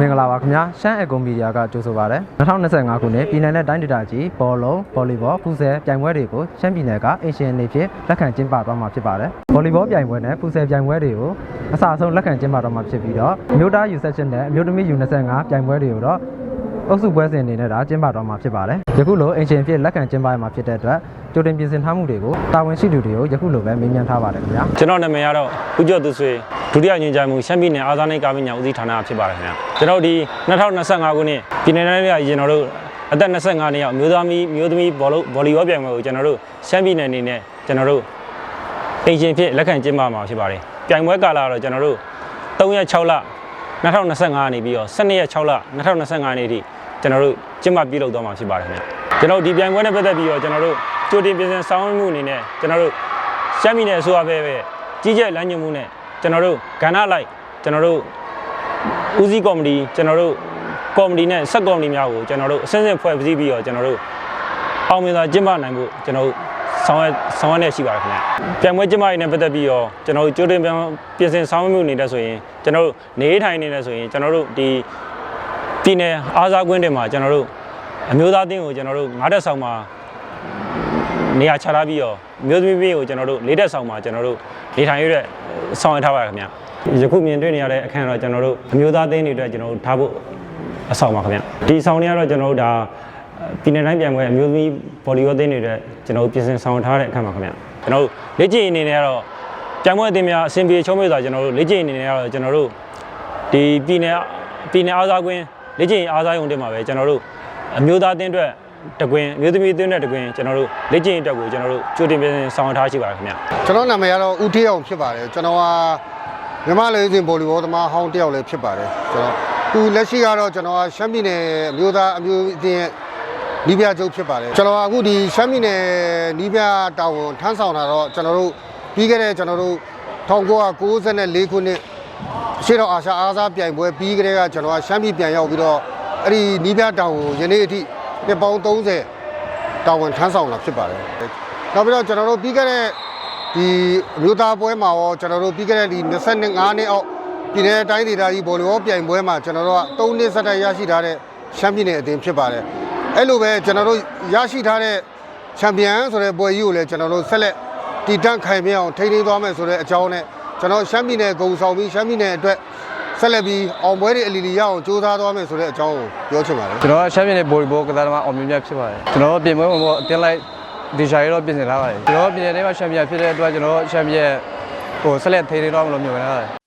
မင်္ဂလာပါခင်ဗျာရှမ်းအကွန်မီဒီယာကကြိုဆိုပါရစေ2025ခုနှစ်ပြည်내နဲ့တိုင်းဒေသကြီးဘောလုံးဗော်လီဘောဖူဆယ်ပြိုင်ပွဲတွေကိုရှမ်းပြည်နယ်ကအင်ရှင်အနေဖြင့်လက်ခံကျင်းပသွားမှာဖြစ်ပါတယ်ဗော်လီဘောပြိုင်ပွဲနဲ့ဖူဆယ်ပြိုင်ပွဲတွေကိုအစအဆုံးလက်ခံကျင်းပသွားမှာဖြစ်ပြီးတော့အမျိုးသား U16 နဲ့အမျိုးသမီး U25 ပြိုင်ပွဲတွေကိုတော့ အုပ်စုပွဲစဉ်အနေနဲ့ဒါကျင်းပသွားမှာဖြစ်ပါတယ်ယခုလိုအင်ရှင်ဖြစ်လက်ခံကျင်းပရမှာဖြစ်တဲ့အတွက်ကြိုတင်ပြင်ဆင်ထားမှုတွေကိုတာဝန်ရှိသူတွေကိုယခုလိုပဲမေးမြန်းထားပါတယ်ခင်ဗျာကျွန်တော်နာမည်ကတော့ဦးကျော်သူဆွေဒုတိယညွှန်ကြားမှုရှမ်းပြည်နယ်အာဇာနည်ကာမညာဦးစီးဌာနဖြစ်ပါတယ်ခင်ဗျာကျွန်တော်ဒီ2025ခုနှစ်ပြည်နယ်တိုင်းကကျွန်တော်တို့အသက်25နှစ်ရောက်အမျိုးသားမီမျိုးသမီးဘောလုံးဗော်လီဘောပြိုင်ပွဲကိုကျွန်တော်တို့ရှမ်းပြည်နယ်အနေနဲ့ကျွန်တော်တို့အင်ရှင်ဖြစ်လက်ခံကျင်းပမှာဖြစ်ပါတယ်ပြိုင်ပွဲကာလကတော့ကျွန်တော်တို့3ရက်6လ2025နေပြီးတော့12ရက်6လ2025နေ့ထိ ကျွန်တော်တို့ကျင်းပပြုလုပ်သွားမှာဖြစ်ပါတယ်ခင်ဗျာကျွန်တော်ဒီပြိုင်ပွဲနဲ့ပတ်သက်ပြီးတော့ကျွန်တော်တို့ကြိုတင်ပြင်ဆင်ဆောင်ရွက်မှုအနေနဲ့ကျွန်တော်တို့ရှမ်းပြည်နယ်အစိုးရပဲပဲကြီးကျယ်လမ်းညွှန်မှုနဲ့ကျွန်တော်တို့ကဏ္ဍလိုက်ကျွန်တော်တို့ဦးစီးကော်မတီကျွန်တော်တို့ကော်မတီနဲ့ဆက်ကော်မတီများကိုကျွန်တော်တို့အစင်းစင်းဖွဲ့စည်းပြီးတော့ကျွန်တော်တို့အောင်မြင်စွာကျင်းပနိုင်ဖို့ကျွန်တော်တို့ဆောင်ရွက်ဆောင်ရွက်နေရှိပါတယ်ခင်ဗျ။ပြန်ပွဲကျင်းပရေးနဲ့ပတ်သက်ပြီးတော့ကျွန်တော်တို့ကြိုတင်ပြန်ပြင်ဆင်ဆောင်ရွက်မှုနေတဲ့ဆိုရင်ကျွန်တော်တို့နေထိုင်နေတဲ့ဆိုရင်ကျွန်တော်တို့ဒီ ပြည်နယ်အားစားကွင်းတွေမှာကျွန်တော်တို့အမျိုးသားအသင်းကိုကျွန်တော်တို့ငါးတက်ဆောင်မှာနေရာချထားပြီးတော့မျိုးသမီးပြည်ကိုကျွန်တော်တို့လေးတက်ဆောင်မှာကျွန်တော်တို့နေထိုင်ရတဲ့ဆောင်ရထားပါခင်ဗျယခုမြင်တွေ့နေရတဲ့အခန်းတော့ကျွန်တော်တို့အမျိုးသားအသင်းတွေအတွက်ကျွန်တော်တို့ထားဖို့အဆောင်ပါခင်ဗျဒီဆောင်တွေကတော့ကျွန်တော်တို့ဒါပြည်နယ်တိုင်းပြန်ပွဲအမျိုးသမီးဘောလီဘောအသင်းတွေအတွက်ကျွန်တော်တို့ပြင်ဆင်ဆောင်ထားတဲ့အခန်းပါခင်ဗျကျွန်တော်တို့လက်ကျင့်အနေနဲ့ကတော့ပြန်ပွဲအသင်းများအစဉ်ပြေချုံးမဲ့ဆိုတာကျွန်တော်တို့လက်ကျင့်အနေနဲ့ကတော့ကျွန်တော်တို့ဒီပြည်နယ်ပြည်နယ်အားစားကွင်း လက်ကျင်အားစားရုံတွေမှာပဲကျွန်တော်တို့အမျိုးသားသင်းအတွက်တကွင်မြို့သမီးအသင်းနဲ့တကွင်ကျွန်တော်တို့လက်ကျင့်အတွက်ကိုကျွန်တော်တို့ကြိုတင်ပြင်ဆင်ဆောင်ရွက်ထားရှိပါတယ်ခင်ဗျကျွန်တော်နာမည်ကတော့ဦးထေးအောင်ဖြစ်ပါတယ်ကျွန်တော်ကမြန်မာလေစင်ဗော်လီဘောသမားဟောင်းတစ်ယောက်လည်းဖြစ်ပါတယ်ကျွန်တော်သူလက်ရှိကတော့ကျွန်တော်ကရှမ်းပြည်နယ်အမျိုးသားအမျိုးအသင်းရဲ့နီးပြချုပ်ဖြစ်ပါတယ်ကျွန်တော်ကအခုဒီရှမ်းပြည်နယ်နီးပြတာဝန်ထမ်းဆောင်တာတော့ကျွန်တော်တို့ပြီးခဲ့တဲ့ကျွန်တော်တို့1994ခုနှစ် ရှေ့တော့အာရှအားစားပြိုင်ပွဲပြီးကြတဲ့ကကျွန်တော်ကရှမ်းပြည်ပြန်ရောက်ပြီးတော့အဲ့ဒီနီးပြတာဝန်ယနေ့အထိနှစ်ပေါင်း30တာဝန်ထမ်းဆောင်တာဖြစ်ပါတယ်နောက်ပြီးတော့ကျွန်တော်တို့ပြီးခဲ့တဲ့ဒီအမျိုးသားပွဲမှာရောကျွန်တော်တို့ပြီးခဲ့တဲ့ဒီ25နှစ်အောက်ပြည်내တိုင်းဒေသကြီးဘောလုံးပြိုင်ပွဲမှာကျွန်တော်တို့က3နှစ်ဆက်တိုက်ရရှိထားတဲ့ချန်ပီယံအသင်းဖြစ်ပါတယ်အဲ့လိုပဲကျွန်တော်တို့ရရှိထားတဲ့ချန်ပီယံဆိုတဲ့ပွဲကြီးကိုလည်းကျွန်တော်တို့ဆက်လက်တည်တံ့ခိုင်မြဲအောင်ထိန်းသိမ်းသွားမယ်ဆိုတဲ့အကြောင်းနဲ့ ကျွန်တော်ရှမ်းပြည်နယ်ဂုံဆောင်ပြီးရှမ်းပြည်နယ်အတွက်ဆက်လက်ပြီးအောင်ပွဲတွေအလီလီရအောင်စူးစမ်းသွားမယ်ဆိုတဲ့အကြောင်းကိုပြောချင်ပါတယ်ကျွန်တော်ကရှမ်းပြည်နယ်ဗိုလ်ဘောကစားသမားအောင်မြင်မြတ်ဖြစ်ပါတယ်ကျွန်တော်ပြင်ပွဲမှာပေါ့အတင်းလိုက်ဒီရှာရီတော့ပြင်ဆင်ထားပါတယ်ကျွန်တော်ပြည်နယ်ထဲမှာရှမ်းပြည်ဖြစ်တဲ့အတွက်ကျွန်တော်ရှမ်းပြည်ဟိုဆက်လက်ထိန်းသိမ်းတော့မလို့မြင်ထားတယ်